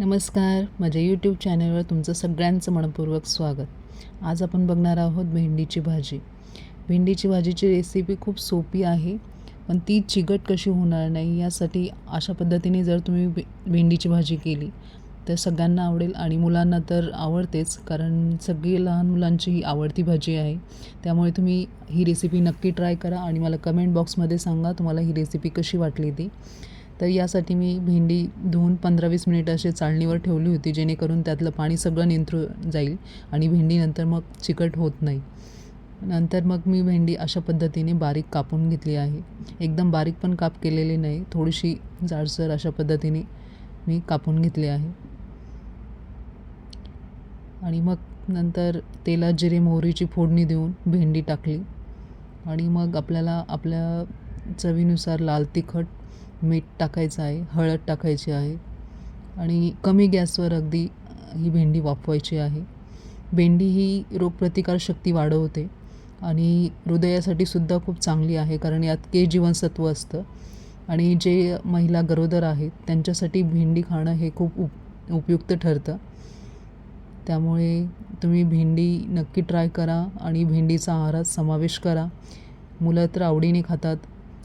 नमस्कार. माझ्या यूट्यूब चॅनलवर तुमचं सगळ्यांचं मनपूर्वक स्वागत. आज आपण बघणार आहोत भेंडीची भाजी. भेंडीची भाजीची रेसिपी खूप सोपी आहे पण ती चिकट कशी होणार नाही यासाठी अशा पद्धतीने जर तुम्ही भेंडीची भाजी केली तर सगळ्यांना आवडेल आणि मुलांना तर आवडतेच कारण सगळी लहान मुलांची ही आवडती भाजी आहे. त्यामुळे तुम्ही ही रेसिपी नक्की ट्राय करा आणि मला कमेंट बॉक्समध्ये सांगा तुम्हाला ही रेसिपी कशी वाटली ती. तर यासाठी मी भेंडी धुवून पंधरा वीस मिनिट असे चाळणीवर ठेवली होती जेणेकरून त्यातलं पाणी सगळं निंथरू जाईल आणि भेंडी नंतर मग चिकट होत नाही. नंतर मग मी भेंडी अशा पद्धतीने बारीक कापून घेतली आहे. एकदम बारीक पण काप केलेली नाही थोडीशी जाडसर अशा पद्धतीने मी कापून घेतली आहे. आणि मग नंतर तेलात जिरे मोहरीची फोडणी देऊन भेंडी टाकली. आणि मग आपल्याला आपल्या चवीनुसार लाल तिखट मीठ टाकायचं आहे हळद टाकायची आहे आणि कमी गॅसवर अगदी ही भेंडी वाफवायची आहे. भेंडी ही रोगप्रतिकारशक्ती वाढवते आणि हृदयासाठी सुद्धा खूप चांगली आहे कारण यात के जीवनसत्व असतं आणि जे महिला गरोदर आहेत त्यांच्यासाठी भेंडी खाणं हे खूप उप उपयुक्त ठरतं. त्यामुळे तुम्ही भेंडी नक्की ट्राय करा आणि भेंडीचा आहारात समावेश करा. मुलं तर आवडीने खातात.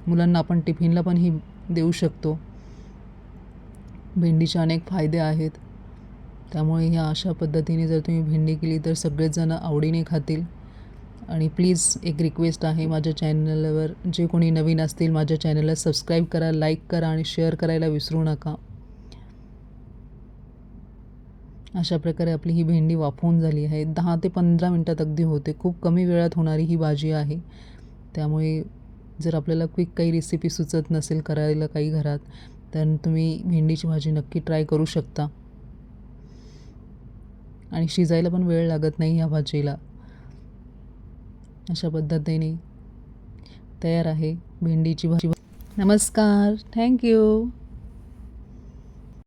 मुलांना आपण टिफिनला पण ही देऊ शकतो. भेंडीचे अनेक फायदे आहेत. त्यामुळे ह्या अशा पद्धतीने जर तुम्ही भेंडी केली तर सगळेच जण आवडीने खातील. आणि प्लीज एक रिक्वेस्ट आहे माझ्या चॅनलवर जे कोणी नवीन असतील माझ्या चॅनलला सबस्क्राईब करा लाईक करा आणि शेअर करायला विसरू नका. अशा प्रकारे आपली ही भेंडी वाफवून झाली आहे. दहा ते पंधरा मिनटात अगदी होते. खूप कमी वेळात होणारी ही भाजी आहे. त्यामुळे जर आपल्याला क्विक काही रेसिपी सुचत नसेल करायला काही घरात तर तुम्ही भेंडीची भाजी नक्की ट्राय करू शकता. आणि शिजायला पण वेळ लागत नाही ह्या भाजीला. अशा पद्धतीने तयार आहे भेंडीची भाजी. नमस्कार. थँक्यू